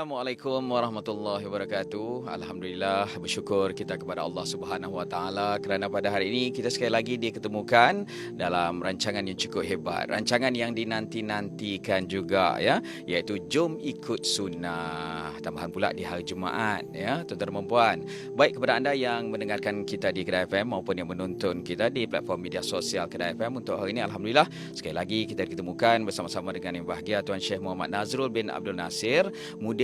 Assalamualaikum warahmatullahi wabarakatuh. Alhamdulillah bersyukur kita kepada Allah Subhanahu wa taala kerana pada hari ini kita sekali lagi diketemukan dalam rancangan yang cukup hebat. Rancangan yang dinanti-nantikan juga ya, iaitu Jom Ikut Sunnah. Tambahan pula di hari Jumaat ya, tuan-tuan dan puan. Baik kepada anda yang mendengarkan kita di Kedai FM maupun yang menonton kita di platform media sosial Kedai FM untuk hari ini alhamdulillah sekali lagi kita diketemukan bersama-sama dengan yang bahagia Tuan Syekh Muhammad Nazrul bin Abdul Nasir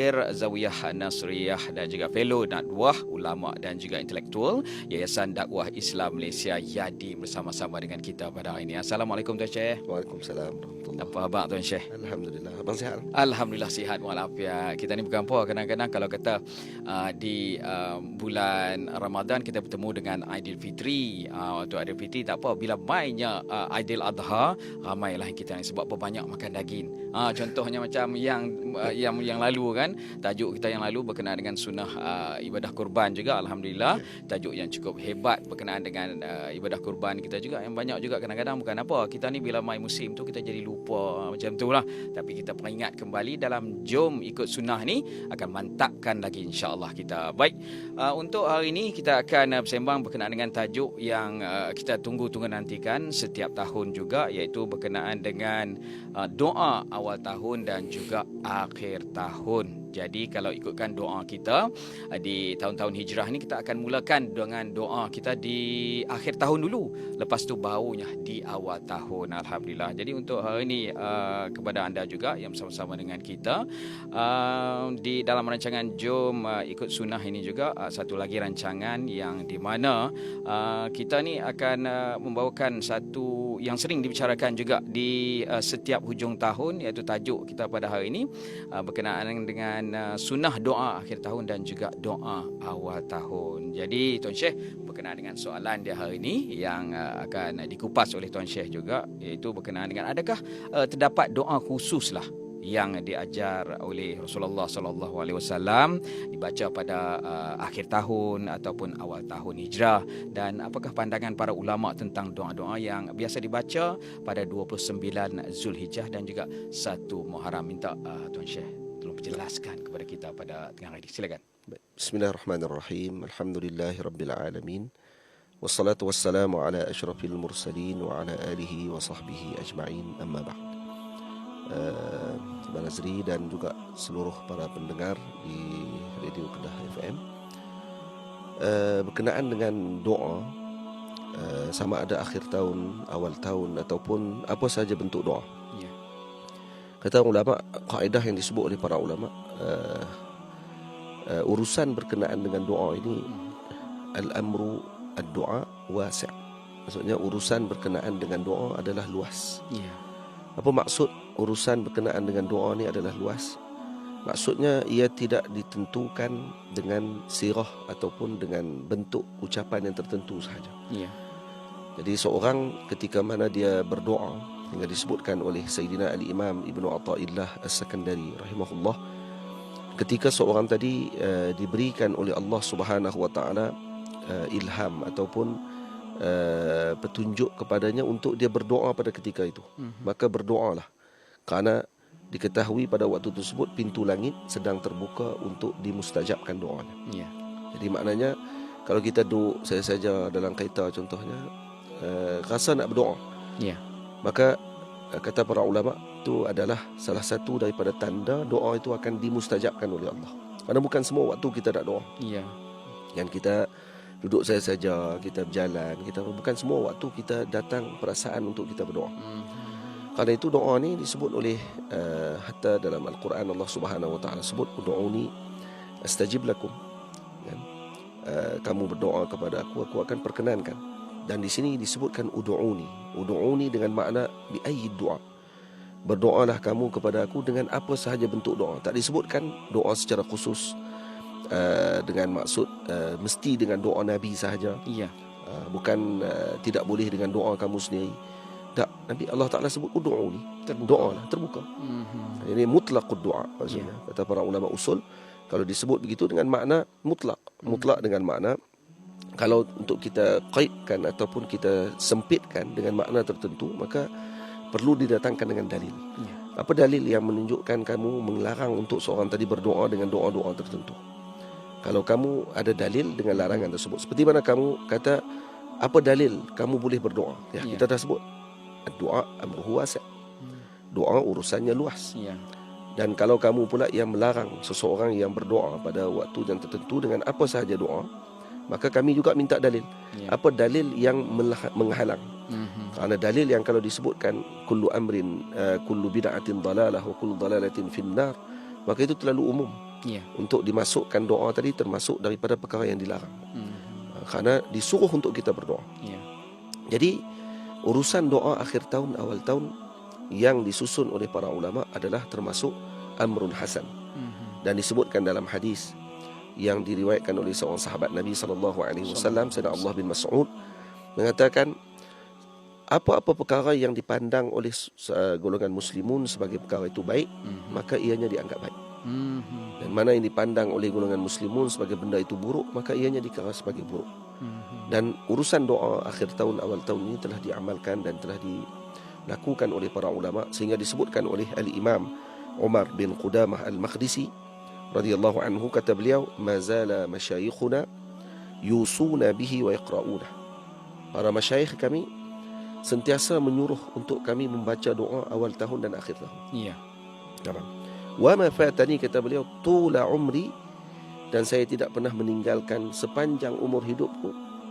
Mudir Zawiyah Nasriyah dan juga Fellow Dakwah Ulama dan juga Intelektual Yayasan Dakwah Islam Malaysia YADI bersama-sama dengan kita pada hari ini. Assalamualaikum Tuan Syekh. Waalaikumsalam. Apa khabar Tuan Syekh? Alhamdulillah. Abang sihat? Alhamdulillah sihat walafiat. Kita ni bukan apa kadang-kadang kalau kata uh, di uh, bulan Ramadan kita bertemu dengan Aidilfitri. Uh, waktu Aidilfitri tak apa bila mainnya uh, Aidil Adha ramailah kita ni sebab apa banyak makan daging. Uh, contohnya macam yang uh, yang yang lalu kan tajuk kita yang lalu berkenaan dengan sunnah uh, ibadah kurban juga alhamdulillah. Tajuk yang cukup hebat berkenaan dengan uh, ibadah kurban kita juga. Yang banyak juga kadang-kadang bukan apa kita ni bila mai musim tu kita jadi lupa macam tu lah. Tapi kita peringat kembali dalam jom ikut sunnah ni akan mantapkan lagi insya-Allah kita. Baik uh, untuk hari ini kita akan uh, bersembang berkenaan dengan tajuk yang uh, kita tunggu-tunggu nantikan setiap tahun juga iaitu berkenaan dengan uh, doa tahun dan juga akhir tahun jadi kalau ikutkan doa kita uh, di tahun-tahun hijrah ni kita akan mulakan dengan doa kita di akhir tahun dulu. Lepas tu barunya di awal tahun. Alhamdulillah. Jadi untuk hari ini uh, kepada anda juga yang bersama-sama dengan kita uh, di dalam rancangan Jom uh, ikut sunnah ini juga uh, satu lagi rancangan yang di mana uh, kita ni akan uh, membawakan satu yang sering dibicarakan juga di uh, setiap hujung tahun iaitu tajuk kita pada hari ini uh, berkenaan dengan uh, sunnah doa akhir tahun dan juga doa awal tahun. Jadi Tuan Syekh berkenaan dengan soalan dia hari ini yang uh, akan dikupas oleh Tuan Syekh juga iaitu berkenaan dengan adakah uh, terdapat doa khusus lah yang diajar oleh Rasulullah sallallahu alaihi wasallam dibaca pada uh, akhir tahun ataupun awal tahun hijrah? Dan apakah pandangan para ulama tentang doa-doa yang biasa dibaca pada 29 Zulhijjah dan juga 1 Muharram? Minta uh, Tuan Syekh tolong jelaskan kepada kita pada tengah hari ini silakan Bismillahirrahmanirrahim. Alhamdulillahirabbil alamin. Wassalatu wassalamu ala asyrafil mursalin wa ala alihi wa sahbihi ajma'in. Amma ba'd. Uh, Nazri dan juga seluruh para pendengar di Radio Kedah FM uh, berkenaan dengan doa uh, sama ada akhir tahun, awal tahun ataupun apa sahaja bentuk doa. Kata ulama, kaedah yang disebut oleh para ulama uh, uh, urusan berkenaan dengan doa ini al-amru ad-du'a wasi'. Maksudnya urusan berkenaan dengan doa adalah luas. ya Apa maksud urusan berkenaan dengan doa ni adalah luas? Maksudnya ia tidak ditentukan dengan sirah ataupun dengan bentuk ucapan yang tertentu sahaja. ya Jadi seorang ketika mana dia berdoa hingga disebutkan oleh Sayyidina Al-Imam Ibnu Athaillah As-Sakandari rahimahullah. Ketika seorang tadi uh, diberikan oleh Allah Subhanahu wa taala uh, ilham ataupun uh, petunjuk kepadanya untuk dia berdoa pada ketika itu. Mhm. maka berdoalah. Kerana diketahui pada waktu tersebut pintu langit sedang terbuka untuk dimustajabkan doanya. Ya. Jadi maknanya kalau kita duduk saya saja dalam kereta contohnya uh, rasa nak berdoa. Ya maka uh, kata para ulama itu adalah salah satu daripada tanda doa itu akan dimustajabkan oleh Allah. Kerana bukan semua waktu kita nak doa. ya Yang kita duduk saya saja, kita berjalan, kita bukan semua waktu kita datang perasaan untuk kita berdoa. Mhm. Kerana itu doa ni disebut oleh uh, hatta dalam al-Quran Allah Subhanahu wa taala sebut ud'uni astajib lakum. Kan? Uh, kamu berdoa kepada aku aku akan perkenankan. Dan di sini disebutkan ud'uni. Ud'uni dengan makna bi ayyi du'a. Berdoalah kamu kepada aku dengan apa sahaja bentuk doa. Tak disebutkan doa secara khusus uh, dengan maksud uh, mesti dengan doa Nabi sahaja. ya Uh, bukan uh, tidak boleh dengan doa kamu sendiri. Tak, Nabi Allah Taala sebut ud'uni. terbuka Doa lah, terbuka. Mhm. Ini mutlaqud doa maksudnya. Kata para ulama usul, kalau disebut begitu dengan makna mutlak. Mutlak dengan makna kalau untuk kita kaitkan ataupun kita sempitkan dengan makna tertentu, maka perlu didatangkan dengan dalil. ya Apa dalil yang menunjukkan kamu melarang untuk seorang tadi berdoa dengan doa-doa tertentu? Kalau kamu ada dalil dengan larangan tersebut, seperti mana kamu kata apa dalil kamu boleh berdoa? Ya, Ya. kita dah sebut. Doa amruhu wasi'. Doa urusannya luas. Ya. Dan kalau kamu pula yang melarang seseorang yang berdoa pada waktu yang tertentu dengan apa sahaja doa, maka kami juga minta dalil. Ya. Apa dalil yang menghalang? Mhm. Kerana dalil yang kalau disebutkan kullu amrin uh, kullu bid'atin dalalah wa kullu dalalatin finnar, maka itu terlalu umum Ya. untuk dimasukkan doa tadi termasuk daripada perkara yang dilarang. Mhm. Uh, Kerana disuruh untuk kita berdoa. Ya. Jadi urusan doa akhir tahun awal tahun yang disusun oleh para ulama adalah termasuk amrun hasan Mhm. dan disebutkan dalam hadis yang diriwayatkan oleh seorang sahabat Nabi sallallahu alaihi wasallam Sayyidina Allah bin Mas'ud mengatakan apa-apa perkara yang dipandang oleh uh, golongan muslimun sebagai perkara itu baik Mhm. maka ianya dianggap baik Mhm. dan mana yang dipandang oleh golongan muslimun sebagai benda itu buruk maka ianya dikira sebagai buruk Mhm. dan urusan doa akhir tahun awal tahun ini telah diamalkan dan telah dilakukan oleh para ulama sehingga disebutkan oleh al-Imam Umar bin Qudamah al-Maqdisi radhiyallahu anhu kata beliau mazala masyayikhuna yusuna bihi wa yaqrauna para masyayikh kami sentiasa menyuruh untuk kami membaca doa awal tahun dan akhir tahun Ya. Tamam. Wa ma fatani kata beliau tula umri dan saya tidak pernah meninggalkan sepanjang umur hidupku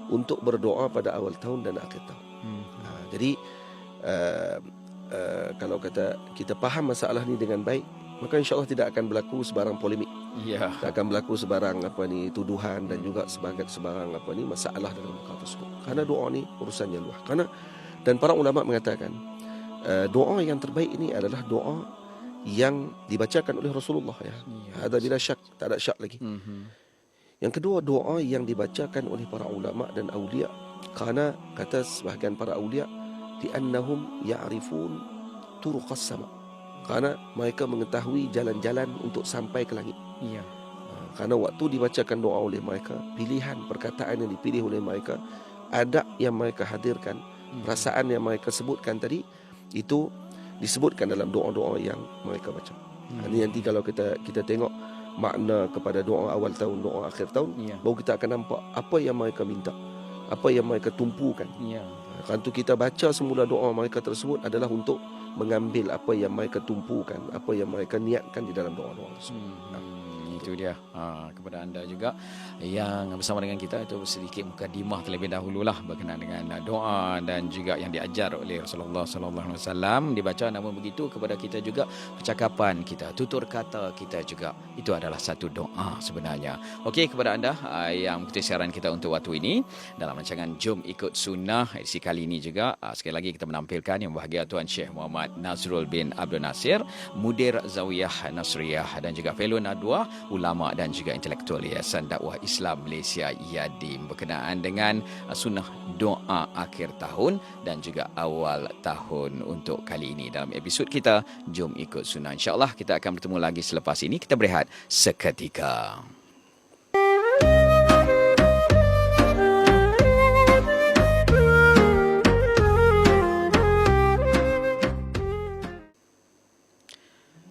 untuk berdoa pada awal tahun dan akhir tahun. Mhm. Ha, jadi uh, uh, kalau kata kita faham masalah ni dengan baik, maka insya-Allah tidak akan berlaku sebarang polemik. Ya. Tak akan berlaku sebarang apa ni tuduhan dan juga sebagai sebarang apa ni masalah dalam perkara tersebut. Karena doa ni urusannya luas. Karena dan para ulama mengatakan uh, doa yang terbaik ini adalah doa yang dibacakan oleh Rasulullah ya. Ya. Ada bila syak, tak ada syak lagi. Mhm. Yang kedua doa yang dibacakan oleh para ulama dan aulia kerana kata sebahagian para aulia di annahum ya'rifun turuqas sama. Kerana mereka mengetahui jalan-jalan untuk sampai ke langit. Ya. Kerana waktu dibacakan doa oleh mereka, pilihan perkataan yang dipilih oleh mereka, adab yang mereka hadirkan, Mhm. perasaan yang mereka sebutkan tadi itu disebutkan dalam doa-doa yang mereka baca. Mhm. Ini nanti kalau kita kita tengok makna kepada doa awal tahun, doa akhir tahun, Ya. baru kita akan nampak apa yang mereka minta, apa yang mereka tumpukan. Ya. Kan tu kita baca semula doa mereka tersebut adalah untuk mengambil apa yang mereka tumpukan, apa yang mereka niatkan di dalam doa-doa tersebut. Hmm, itu dia. Ha, kepada anda juga yang bersama dengan kita itu sedikit mukadimah terlebih dahululah berkenaan dengan doa dan juga yang diajar oleh Rasulullah sallallahu alaihi wasallam. Dibaca namun begitu kepada kita juga percakapan kita tutur kata kita juga. Itu adalah satu doa sebenarnya. Okey kepada anda ah, yang mengikuti siaran kita untuk waktu ini dalam rancangan Jom Ikut Sunnah edisi kali ini juga ah, sekali lagi kita menampilkan yang bahagia Tuan Syekh Muhammad Nazrul bin Abdul Nasir Mudir Zawiyah Nasriyah dan juga Fellow Nadwa ulama dan juga intelektual Yayasan Dakwah Islam Malaysia Yadim berkenaan dengan uh, sunnah doa akhir tahun dan juga awal tahun untuk kali ini. Dalam episod kita jom ikut sunnah. Insyaallah kita akan bertemu lagi selepas ini. Kita berehat seketika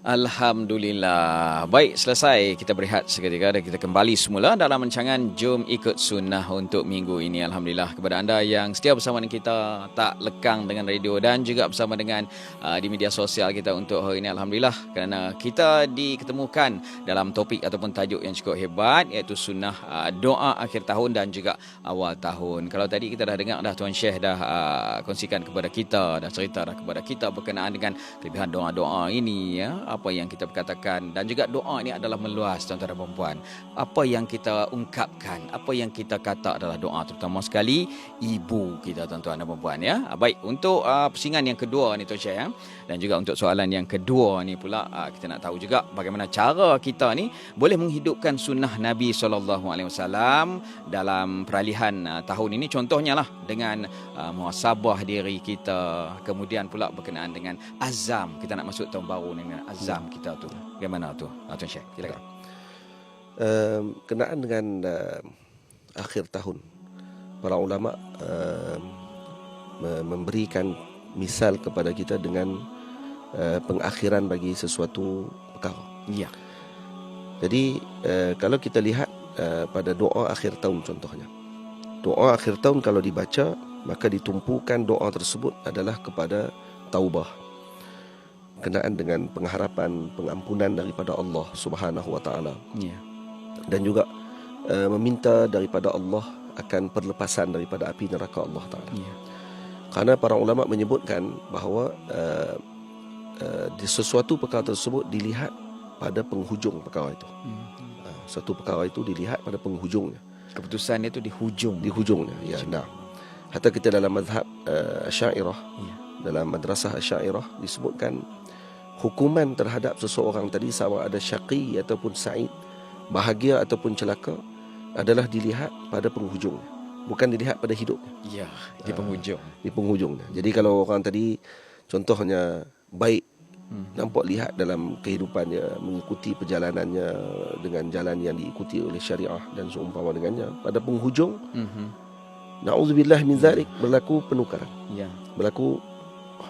Alhamdulillah. Baik, selesai kita berehat seketika dan kita kembali semula dalam rancangan Jom Ikut Sunnah untuk minggu ini. Alhamdulillah kepada anda yang setia bersama dengan kita, tak lekang dengan radio dan juga bersama dengan uh, di media sosial kita untuk hari ini. Alhamdulillah kerana kita diketemukan dalam topik ataupun tajuk yang cukup hebat iaitu sunnah uh, doa akhir tahun dan juga awal tahun. Kalau tadi kita dah dengar dah Tuan Syekh dah uh, kongsikan kepada kita, dah cerita dah kepada kita berkenaan dengan kelebihan doa-doa ini ya, apa yang kita perkatakan dan juga doa ini adalah meluas tuan-tuan dan puan Apa yang kita ungkapkan, apa yang kita kata adalah doa terutama sekali ibu kita tuan-tuan dan puan ya. Ah, Baik, untuk uh, pusingan yang kedua ni Tuan Syekh ya. Dan juga untuk soalan yang kedua ni pula uh, kita nak tahu juga bagaimana cara kita ni boleh menghidupkan sunnah Nabi SAW dalam peralihan uh, tahun ini. Contohnya lah dengan uh, muhasabah diri kita. Kemudian pula berkenaan dengan azam. Kita nak masuk tahun baru dengan azam kita tu bagaimana tu uh, Tuan Syekh silakan Um, kenaan dengan uh, akhir tahun, para ulama me- memberikan misal kepada kita dengan uh, pengakhiran bagi sesuatu perkara. Ya. Jadi uh, kalau kita lihat uh, pada doa akhir tahun contohnya. Doa akhir tahun kalau dibaca maka ditumpukan doa tersebut adalah kepada taubah kenaan dengan pengharapan pengampunan daripada Allah Subhanahu wa taala Ya. dan juga uh, meminta daripada Allah akan perlepasan daripada api neraka Allah taala. Ya. Kerana para ulama menyebutkan bahawa uh, uh, di sesuatu perkara tersebut dilihat pada penghujung perkara itu. Hmm. Uh, satu perkara itu dilihat pada penghujungnya, Keputusan itu di hujung. di hujungnya. Ya, nah. Hatta kita dalam mazhab uh, Asy'ariyah, Ya. dalam madrasah Asy'ariyah disebutkan hukuman terhadap seseorang tadi sama ada syaqi ataupun sa'id, bahagia ataupun celaka adalah dilihat pada penghujungnya, bukan dilihat pada hidupnya. Ya, di penghujung. di penghujungnya. Jadi kalau orang tadi contohnya baik Hmm. nampak lihat dalam kehidupannya mengikuti perjalanannya dengan jalan yang diikuti oleh syariah dan seumpama dengannya pada penghujung Mhm. naudzubillah min zalik berlaku penukaran Ya. berlaku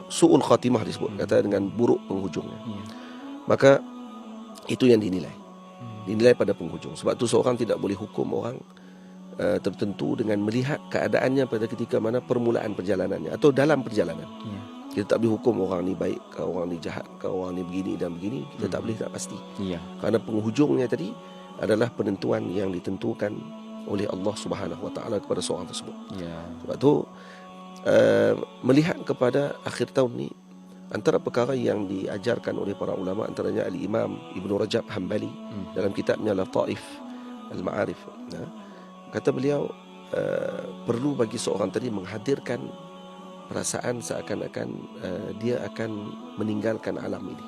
suul khatimah disebut kata dengan buruk penghujungnya Ya. maka itu yang dinilai Hmm. dinilai pada penghujung sebab tu seorang tidak boleh hukum orang uh, tertentu dengan melihat keadaannya pada ketika mana permulaan perjalanannya atau dalam perjalanan Ya. Kita tak boleh hukum orang ni baik ke orang ni jahat ke orang ni begini dan begini. Kita tak Hmm. boleh tak pasti. Ya. Kerana penghujungnya tadi adalah penentuan yang ditentukan oleh Allah Subhanahu Wa Taala kepada seorang tersebut. Ya. Sebab tu uh, melihat kepada akhir tahun ni antara perkara yang diajarkan oleh para ulama antaranya al-Imam Ibnu Rajab Hambali Hmm. dalam kitabnya Lataif Al-Ma'arif. Ya. Kata beliau uh, perlu bagi seorang tadi menghadirkan perasaan seakan-akan uh, dia akan meninggalkan alam ini.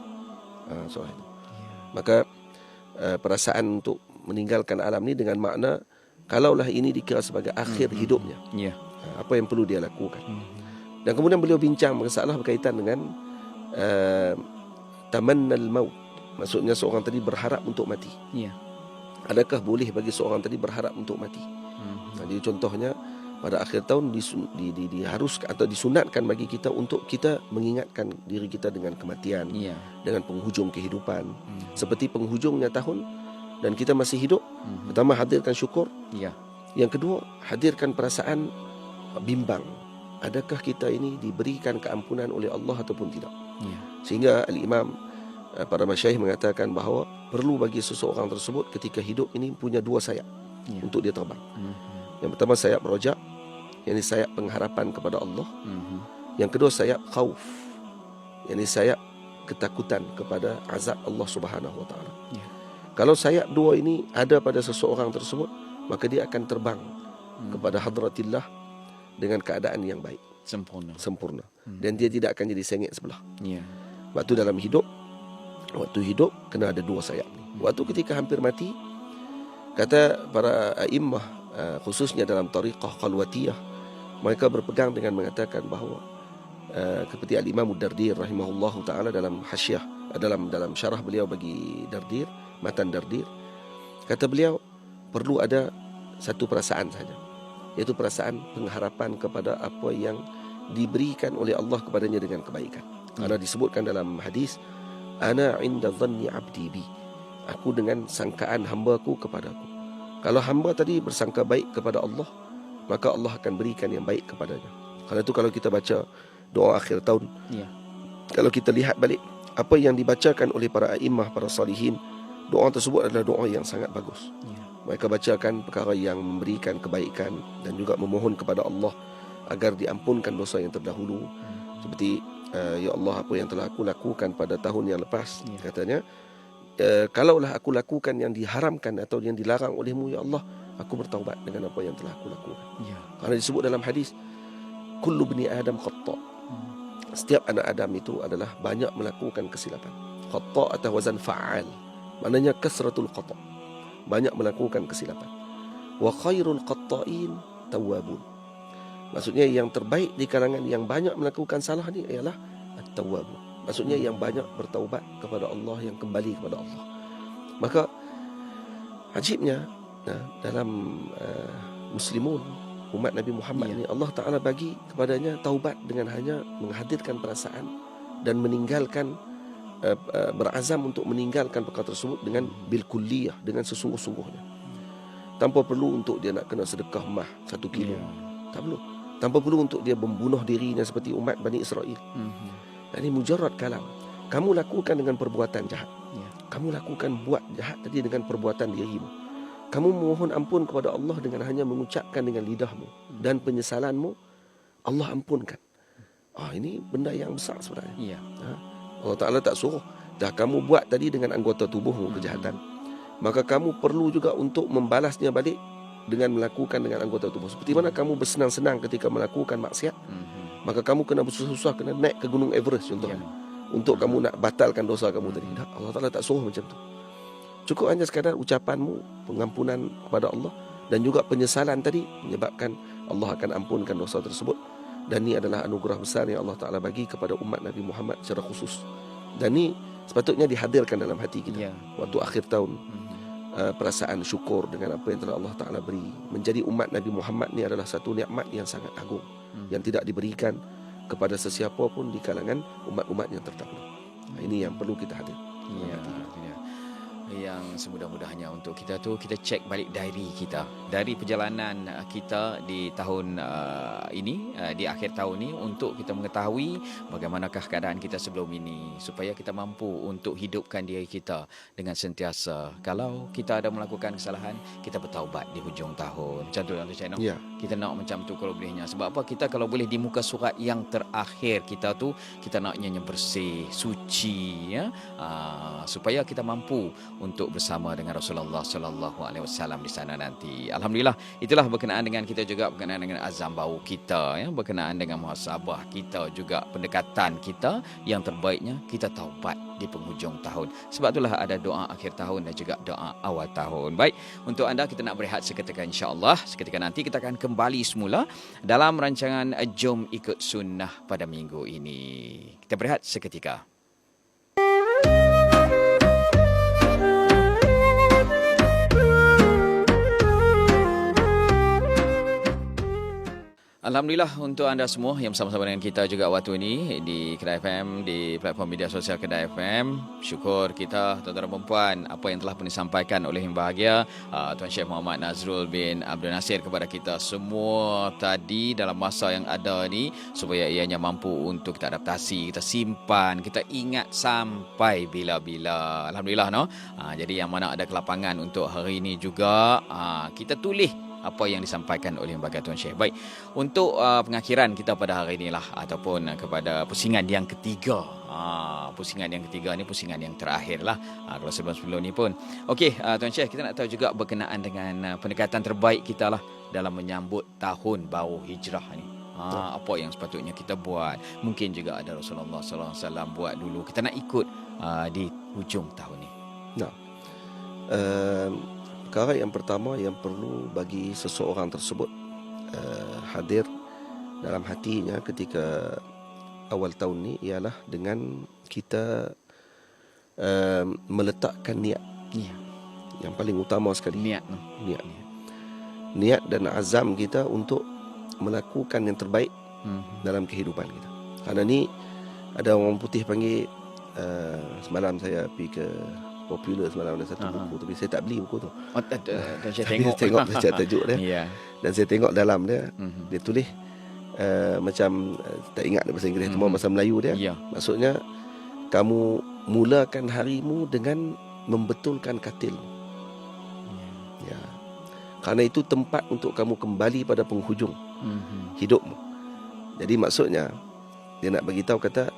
Uh, soal itu. Maka uh, perasaan untuk meninggalkan alam ini dengan makna kalaulah ini dikira sebagai akhir Mhm. hidupnya, Ya. Apa yang perlu dia lakukan. Mhm. Dan kemudian beliau bincang masalah berkaitan dengan uh, tamannal maut. Maksudnya seorang tadi berharap untuk mati. Ya. Adakah boleh bagi seorang tadi berharap untuk mati? Mhm. Jadi contohnya pada akhir tahun disun, di, di, diharuskan atau disunatkan bagi kita untuk kita mengingatkan diri kita dengan kematian, Ya. dengan penghujung kehidupan. Hmm. Seperti penghujungnya tahun dan kita masih hidup, Mhm. pertama hadirkan syukur, Ya. yang kedua hadirkan perasaan bimbang. Adakah kita ini diberikan keampunan oleh Allah ataupun tidak? Ya. Sehingga al-Imam eh, para masyayikh mengatakan bahawa perlu bagi seseorang tersebut ketika hidup ini punya dua sayap Ya. untuk dia terbang. Mhm. Yang pertama sayap rojak, yang ini sayap pengharapan kepada Allah. Mhm. Yang kedua sayap khauf, yang ini sayap ketakutan kepada azab Allah Subhanahu Wa Taala. Ya. Kalau sayap dua ini ada pada seseorang tersebut, maka dia akan terbang Hmm. kepada hadratillah dengan keadaan yang baik, Sempurna. sempurna. Hmm. Dan dia tidak akan jadi sengit sebelah. Ya. Waktu dalam hidup Waktu hidup Kena ada dua sayap ni Waktu ketika hampir mati Kata para a'immah uh, Khususnya dalam tariqah qalwatiyah Mereka berpegang dengan mengatakan bahawa uh, Seperti Al-Imam Dardir Rahimahullahu ta'ala dalam hasyiah uh, dalam dalam syarah beliau bagi Dardir Matan Dardir Kata beliau Perlu ada satu perasaan saja Iaitu perasaan pengharapan kepada apa yang Diberikan oleh Allah kepadanya dengan kebaikan. Karena disebutkan dalam hadis Ana inda dhanni abdi bi. Aku dengan sangkaan hambaku kepadaku. Kalau hamba tadi bersangka baik kepada Allah Maka Allah akan berikan yang baik kepadanya. Karena itu kalau kita baca doa akhir tahun Ya. Kalau kita lihat balik Apa yang dibacakan oleh para a'immah, para salihin Doa tersebut adalah doa yang sangat bagus. Ya. Mereka bacakan perkara yang memberikan kebaikan Dan juga memohon kepada Allah Agar diampunkan dosa yang terdahulu Hmm. seperti uh, ya Allah apa yang telah aku lakukan pada tahun yang lepas Ya. katanya uh, kalaulah aku lakukan yang diharamkan atau yang dilarang olehmu ya Allah aku bertaubat dengan apa yang telah aku lakukan Ya. kerana disebut dalam hadis kullu bni adam khata Hmm. setiap anak Adam itu adalah banyak melakukan kesilapan khata atau wazan fa'al maknanya kasratul khata banyak melakukan kesilapan wa khairul qatta'in tawwabun Maksudnya yang terbaik di kalangan yang banyak melakukan salah ni ialah at-tawwab. Maksudnya yang banyak bertaubat kepada Allah, yang kembali kepada Allah. Maka ajibnya nah, dalam uh, muslimun umat Nabi Muhammad Ya. ni Allah Taala bagi kepadanya taubat dengan hanya menghadirkan perasaan dan meninggalkan uh, uh, berazam untuk meninggalkan perkara tersebut dengan bil kulliyah dengan sesungguh-sungguhnya. Tanpa perlu untuk dia nak kena sedekah mah satu kilo. Ya. Tak perlu. Tanpa perlu untuk dia membunuh dirinya seperti umat Bani Israel. Mhm. Ini mujarrad kalam. Kamu lakukan dengan perbuatan jahat. Ya. Kamu lakukan buat jahat tadi dengan perbuatan dirimu. Kamu mohon ampun kepada Allah dengan hanya mengucapkan dengan lidahmu dan penyesalanmu Allah ampunkan. Ah ini benda yang besar sebenarnya. Ya. Allah Taala tak suruh dah kamu buat tadi dengan anggota tubuhmu kejahatan. Maka kamu perlu juga untuk membalasnya balik dengan melakukan dengan anggota tubuh. Seperti mana kamu bersenang-senang ketika melakukan maksiat, Mhm. maka kamu kena bersusah-susah kena naik ke gunung Everest contohnya. Ya. Untuk kamu nak batalkan dosa kamu tadi. Tak, Allah Taala tak suruh macam tu. Cukup hanya sekadar ucapanmu pengampunan kepada Allah dan juga penyesalan tadi menyebabkan Allah akan ampunkan dosa tersebut. Dan ini adalah anugerah besar yang Allah Taala bagi kepada umat Nabi Muhammad secara khusus. Dan ini sepatutnya dihadirkan dalam hati kita. Ya. Waktu akhir tahun Mhm. uh, perasaan syukur dengan apa yang telah Allah Taala beri. Menjadi umat Nabi Muhammad ni adalah satu nikmat yang sangat agung Hmm. yang tidak diberikan kepada sesiapa pun di kalangan umat-umat yang terdahulu. Nah, Ini yang perlu kita hadir. Ya. Yang semudah-mudahnya untuk kita tu kita cek balik diary kita. Dari perjalanan uh, kita di tahun uh, ini uh, di akhir tahun ni untuk kita mengetahui bagaimanakah keadaan kita sebelum ini supaya kita mampu untuk hidupkan diri kita dengan sentiasa kalau kita ada melakukan kesalahan kita bertaubat di hujung tahun. Macam tu Tuan Cik Noh? Ya, Kita nak macam tu kalau bolehnya. Sebab apa? Kita kalau boleh di muka surat yang terakhir kita tu, kita naknya yang bersih, suci ya. Aa, supaya kita mampu untuk bersama dengan Rasulullah sallallahu alaihi wasallam di sana nanti. Alhamdulillah, itulah berkenaan dengan kita juga berkenaan dengan azam bau kita ya, berkenaan dengan muhasabah kita juga pendekatan kita yang terbaiknya kita taubat di penghujung tahun. Sebab itulah ada doa akhir tahun dan juga doa awal tahun. Baik, untuk anda kita nak berehat seketika insya-Allah. Seketika nanti kita akan kembali semula dalam rancangan Jom Ikut Sunnah pada minggu ini. Kita berehat seketika. Alhamdulillah untuk anda semua yang bersama-sama dengan kita juga waktu ini di Kedai FM, di platform media sosial Kedai FM. Syukur kita tuan-tuan dan puan apa yang telah pun disampaikan oleh Yang Bahagia uh, Tuan Syekh Muhammad Nazrul bin Abdul Nasir kepada kita semua tadi dalam masa yang ada ni supaya ianya mampu untuk kita adaptasi, kita simpan, kita ingat sampai bila-bila. Alhamdulillah no. Uh, jadi yang mana ada kelapangan untuk hari ini juga uh, kita tulis apa yang disampaikan oleh Lembaga Tuan Syekh. Baik, untuk uh, pengakhiran kita pada hari inilah ataupun uh, kepada pusingan yang ketiga. Uh, pusingan yang ketiga ni pusingan yang terakhir lah. Uh, kalau sebelum-sebelum ni pun. Okey, uh, Tuan Syekh, kita nak tahu juga berkenaan dengan uh, pendekatan terbaik kita lah dalam menyambut tahun baru hijrah ni. Ha, apa yang sepatutnya kita buat Mungkin juga ada Rasulullah SAW buat dulu Kita nak ikut uh, di hujung tahun ni uh, perkara yang pertama yang perlu bagi seseorang tersebut uh, hadir dalam hatinya ketika awal tahun ni ialah dengan kita uh, meletakkan niat. Ya, yang paling utama sekali. Niat niat. Niat dan azam kita untuk melakukan yang terbaik Hmm. dalam kehidupan kita. Kerana ni ada orang putih panggil uh, semalam saya pergi ke popular semalam ada satu Aha. buku tapi saya tak beli buku tu. Oh, Syekh Tapi tengok. tengok baca tajuk dia Ya. dan saya tengok dalam dia Mhm. dia tulis uh, macam uh, tak ingat bahasa Inggeris Mhm. cuma bahasa Melayu dia. Ya. Maksudnya kamu mulakan harimu dengan membetulkan katil. Ya. Kerana itu tempat untuk kamu kembali pada penghujung Mhm. hidupmu. Jadi maksudnya dia nak bagi tahu kata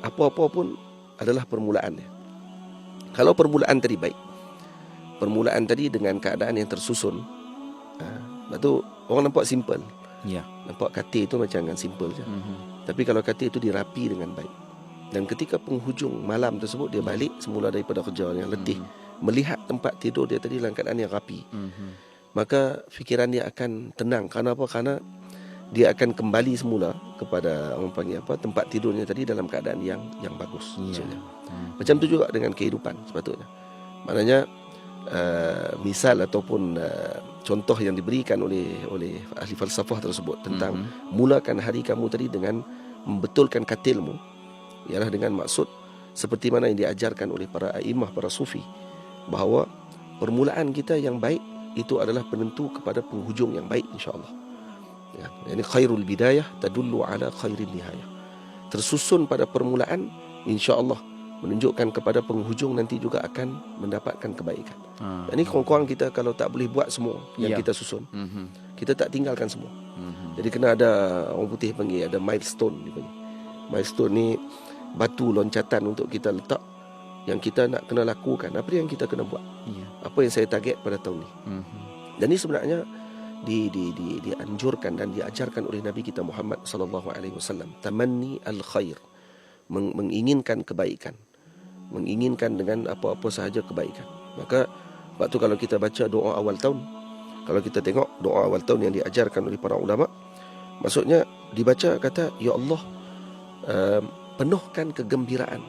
apa-apa pun adalah permulaan dia. Kalau permulaan tadi baik, permulaan tadi dengan keadaan yang tersusun, ha, lepas tu orang nampak simple. Ya. Nampak katil itu macam kan simple je. Mhm. Tapi kalau katil itu dirapi dengan baik. Dan ketika penghujung malam tersebut dia balik semula daripada kerja yang letih, melihat tempat tidur dia tadi dalam keadaan yang rapi, Mhm. maka fikiran dia akan tenang. Kerana apa? Kerana dia akan kembali semula kepada orang panggil apa tempat tidurnya tadi dalam keadaan yang yang bagus. Ya. maksudnya. Mhm. Macam tu juga dengan kehidupan sepatutnya. Maknanya uh, misal ataupun uh, contoh yang diberikan oleh oleh ahli falsafah tersebut tentang Mhm. mulakan hari kamu tadi dengan membetulkan katilmu ialah dengan maksud seperti mana yang diajarkan oleh para imam para sufi bahawa permulaan kita yang baik itu adalah penentu kepada penghujung yang baik insya-Allah. Ya, ini khairul bidayah tadullu ala khairil nihayah. Tersusun pada permulaan insya-Allah menunjukkan kepada penghujung nanti juga akan mendapatkan kebaikan. Ha. Ini kurang-kurang kita kalau tak boleh buat semua yang Ya. kita susun, Mhm. kita tak tinggalkan semua. Mhm. Jadi kena ada orang putih panggil ada milestone dia panggil. Milestone ni batu loncatan untuk kita letak yang kita nak kena lakukan. Apa yang kita kena buat? Ya. Apa yang saya target pada tahun ni? Mhm. Dan ini sebenarnya di, di, di, dianjurkan dan diajarkan oleh Nabi kita Muhammad sallallahu alaihi wasallam. Tamanni al-khair. Meng, menginginkan kebaikan. Menginginkan dengan apa-apa sahaja kebaikan. Maka waktu kalau kita baca doa awal tahun, kalau kita tengok doa awal tahun yang diajarkan oleh para ulama, maksudnya dibaca kata ya Allah um, penuhkan kegembiraan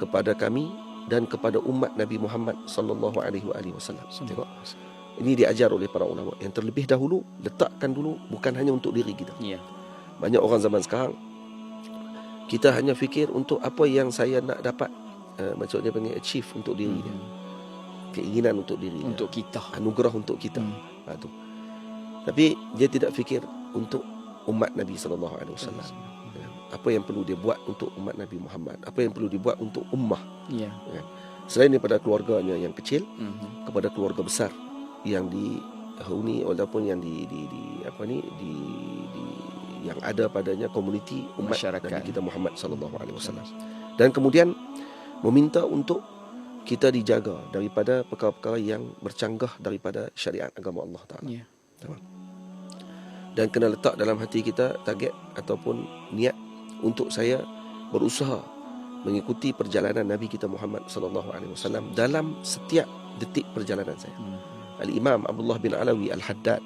kepada kami dan kepada umat Nabi Muhammad sallallahu alaihi wasallam. Tengok ini diajar oleh para ulama. Yang terlebih dahulu letakkan dulu bukan hanya untuk diri kita. Ya. Banyak orang zaman sekarang kita hanya fikir untuk apa yang saya nak dapat uh, maksudnya panggil achieve untuk diri dia. Mhm. Keinginan untuk diri dia. Untuk kita. anugerah untuk kita. Hmm. Ha, tu. Tapi dia tidak fikir untuk umat Nabi sallallahu alaihi wasallam. Ya. Apa yang perlu dia buat untuk umat Nabi Muhammad? Apa yang perlu dibuat untuk ummah? Ya. Selain daripada keluarganya yang kecil Mhm. kepada keluarga besar yang dihuni ataupun yang di, di, di apa ni di, di yang ada padanya komuniti umat Masyarakat. Nabi kita Muhammad sallallahu alaihi wasallam. Dan kemudian meminta untuk kita dijaga daripada perkara-perkara yang bercanggah daripada syariat agama Allah Taala. Ya. Dan kena letak dalam hati kita target ataupun niat untuk saya berusaha mengikuti perjalanan Nabi kita Muhammad sallallahu alaihi wasallam dalam setiap detik perjalanan saya. Mhm. Al-Imam Abdullah bin Alawi Al-Haddad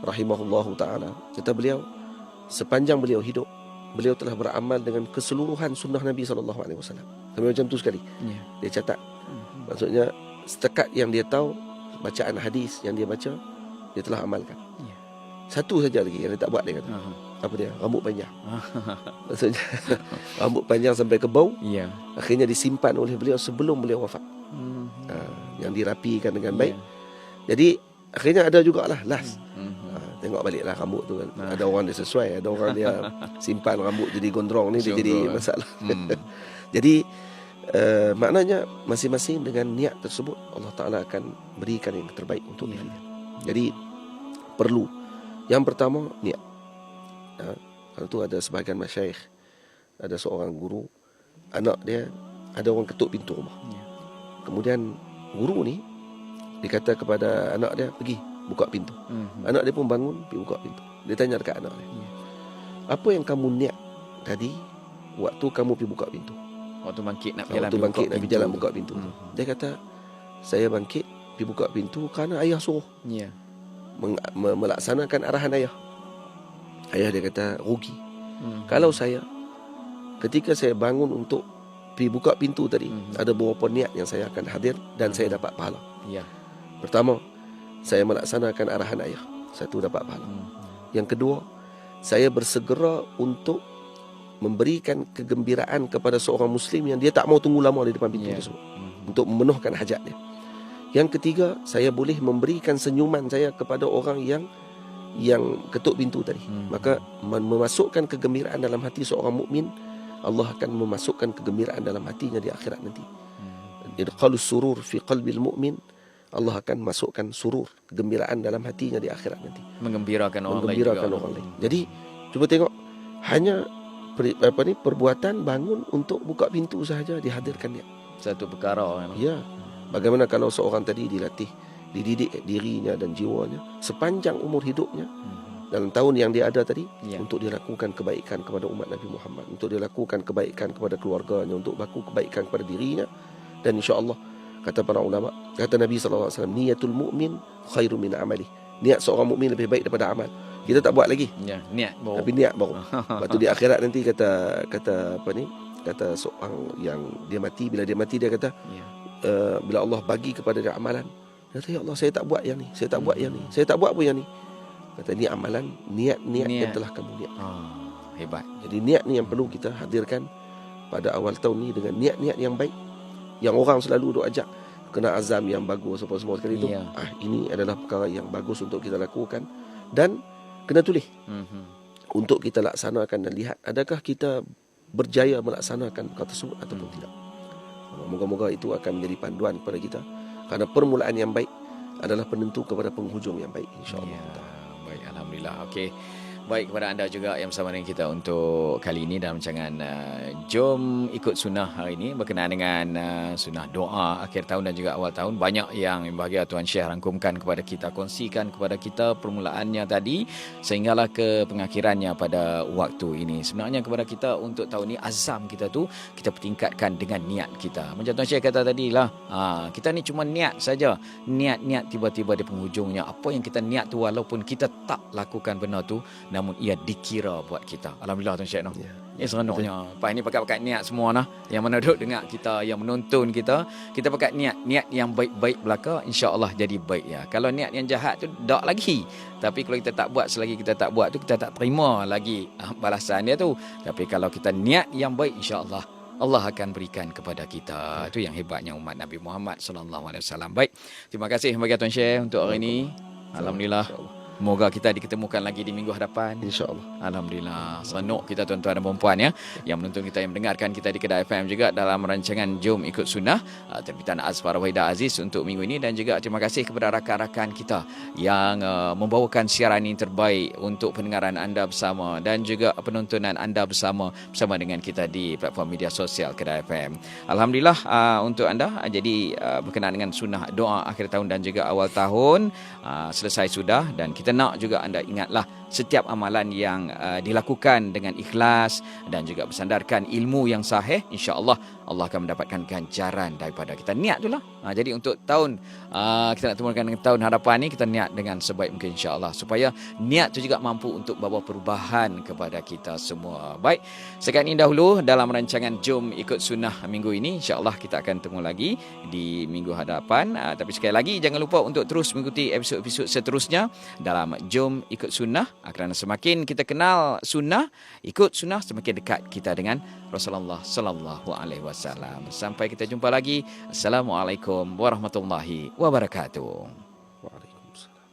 rahimahullahu taala kata beliau sepanjang beliau hidup beliau telah beramal dengan keseluruhan sunnah Nabi sallallahu alaihi wasallam. Sampai macam tu sekali. Ya. Dia catat. Mhm. Maksudnya setakat yang dia tahu bacaan hadis yang dia baca dia telah amalkan. Ya. Satu saja lagi yang dia tak buat dia kata. Aha. Apa dia? Rambut panjang. Maksudnya rambut panjang sampai ke bau Ya. akhirnya disimpan oleh beliau sebelum beliau wafat. Mhm. Ha, yang dirapikan dengan baik. Ya. Jadi akhirnya ada jugalah last. Mhm. Ha, tengok baliklah rambut tu kan. Ah. Ada orang dia sesuai, ada orang dia simpan rambut jadi gondrong ni dia jadi Gondrong. masalah. Hmm. Jadi uh, maknanya masing-masing dengan niat tersebut Allah Taala akan berikan yang terbaik untuk Ya. diri. Jadi perlu yang pertama niat. Ha, kalau tu ada sebahagian masyayikh ada seorang guru anak dia ada orang ketuk pintu rumah. Ya. Kemudian guru ni dia kata kepada anak dia pergi buka pintu. Mhm. Anak dia pun bangun pergi buka pintu. Dia tanya dekat anak dia. Ya. Apa yang kamu niat tadi waktu kamu pergi buka pintu? Waktu bangkit nak jalan Waktu pergi bangkit buka nak pergi pintu. jalan buka pintu. Mhm. Dia kata saya bangkit pergi buka pintu kerana ayah suruh Ya. meng- me- melaksanakan arahan ayah. Ayah dia kata rugi. Mhm. Kalau saya ketika saya bangun untuk pergi buka pintu tadi Mhm. ada beberapa niat yang saya akan hadir dan saya dapat pahala. Ya. Pertama, saya melaksanakan arahan ayah. Satu dapat pahala. Yang kedua, saya bersegera untuk memberikan kegembiraan kepada seorang muslim yang dia tak mau tunggu lama di depan pintu Ya. tersebut untuk memenuhkan hajat dia. Yang ketiga, saya boleh memberikan senyuman saya kepada orang yang yang ketuk pintu tadi. Hmm. Maka mem- memasukkan kegembiraan dalam hati seorang mukmin, Allah akan memasukkan kegembiraan dalam hatinya di akhirat nanti. Idqalus surur fi qalbil mu'min Allah akan masukkan surur, kegembiraan dalam hatinya di akhirat nanti. Menggembirakan orang Menggembirakan lain juga. orang lain. Jadi cuba tengok hanya per, apa ni perbuatan bangun untuk buka pintu sahaja dihadirkan dia. satu perkara kan. Ya. Bagaimana kalau seorang tadi dilatih, dididik dirinya dan jiwanya sepanjang umur hidupnya Mhm. dalam tahun yang dia ada tadi Ya. untuk dia lakukan kebaikan kepada umat Nabi Muhammad, untuk dia lakukan kebaikan kepada keluarganya, untuk lakukan kebaikan kepada dirinya dan insya-Allah kata para ulama, kata Nabi sallallahu alaihi wasallam, niyatul mu'min khairu min amali. Niat seorang mukmin lebih baik daripada amal. Kita tak buat lagi, Ya, niat baru. tapi niat baru. Lepas tu di akhirat nanti kata kata apa ni? Kata seorang yang dia mati bila dia mati dia kata Ya. uh, bila Allah bagi kepada dia amalan dia kata ya Allah saya tak buat yang ni saya tak buat yang ni saya tak buat pun yang ni kata ni amalan niat-niat yang Niat. telah kamu niat Ah, hebat. jadi niat ni yang perlu kita hadirkan pada awal tahun ni dengan niat-niat yang baik yang orang selalu duk ajak kena azam yang bagus apa semua sekali tu Ya. ah ini adalah perkara yang bagus untuk kita lakukan dan kena tulis Mhm. untuk kita laksanakan dan lihat adakah kita berjaya melaksanakan perkara tersebut ataupun Hmm. tidak. Moga-moga itu akan menjadi panduan kepada kita kerana permulaan yang baik adalah penentu kepada penghujung yang baik insya-Allah. Ya, baik alhamdulillah. Okey. Baik kepada anda juga yang bersama dengan kita untuk kali ini dalam rancangan uh, Jom ikut sunnah hari ini berkenaan dengan uh, sunnah doa akhir tahun dan juga awal tahun. Banyak yang bahagia Tuan Syekh rangkumkan kepada kita, kongsikan kepada kita permulaannya tadi sehinggalah ke pengakhirannya pada waktu ini. Sebenarnya kepada kita untuk tahun ini azam kita tu kita pertingkatkan dengan niat kita. Macam Tuan Syekh kata tadi lah, ha, kita ni cuma niat saja. Niat-niat tiba-tiba di penghujungnya apa yang kita niat tu walaupun kita tak lakukan benda tu namun ia dikira buat kita. Alhamdulillah Tuan Syekh. No? Ya. Ini seronoknya. Lepas ni pakat-pakat niat semua nah. Yang mana duduk dengar kita, yang menonton kita. Kita pakat niat. Niat yang baik-baik belaka, insya-Allah jadi baik ya. Kalau niat yang jahat tu, tak lagi. Tapi kalau kita tak buat selagi kita tak buat tu, kita tak terima lagi ah, balasan dia tu. Tapi kalau kita niat yang baik, insya-Allah Allah akan berikan kepada kita. Itu yang hebatnya umat Nabi Muhammad sallallahu alaihi wasallam. Baik. Terima kasih bagi Tuan Syekh untuk hari ini. Alhamdulillah. Moga kita diketemukan lagi di minggu hadapan. Insya-Allah. Alhamdulillah. Seronok kita tuan-tuan dan puan ya yang menonton kita yang mendengarkan kita di Kedai FM juga dalam rancangan Jom Ikut Sunnah uh, terbitan Azfar Wahida Aziz untuk minggu ini dan juga terima kasih kepada rakan-rakan kita yang uh, membawakan siaran ini terbaik untuk pendengaran anda bersama dan juga penontonan anda bersama bersama dengan kita di platform media sosial Kedai FM. Alhamdulillah uh, untuk anda uh, jadi uh, berkenaan dengan sunnah doa akhir tahun dan juga awal tahun uh, selesai sudah dan kita nak juga anda ingatlah setiap amalan yang uh, dilakukan dengan ikhlas dan juga bersandarkan ilmu yang sahih insya-Allah Allah akan mendapatkan ganjaran daripada kita niat itulah. Ha, jadi untuk tahun uh, kita nak temukan dengan tahun hadapan ni kita niat dengan sebaik mungkin insya-Allah supaya niat tu juga mampu untuk bawa perubahan kepada kita semua. Baik, sekian ini dahulu dalam rancangan Jom ikut sunnah minggu ini insya-Allah kita akan temu lagi di minggu hadapan. Uh, tapi sekali lagi jangan lupa untuk terus mengikuti episod-episod seterusnya dalam Jom ikut sunnah Ah, kerana semakin kita kenal sunnah, ikut sunnah semakin dekat kita dengan Rasulullah sallallahu alaihi wasallam. Sampai kita jumpa lagi. Assalamualaikum warahmatullahi wabarakatuh. Waalaikumsalam.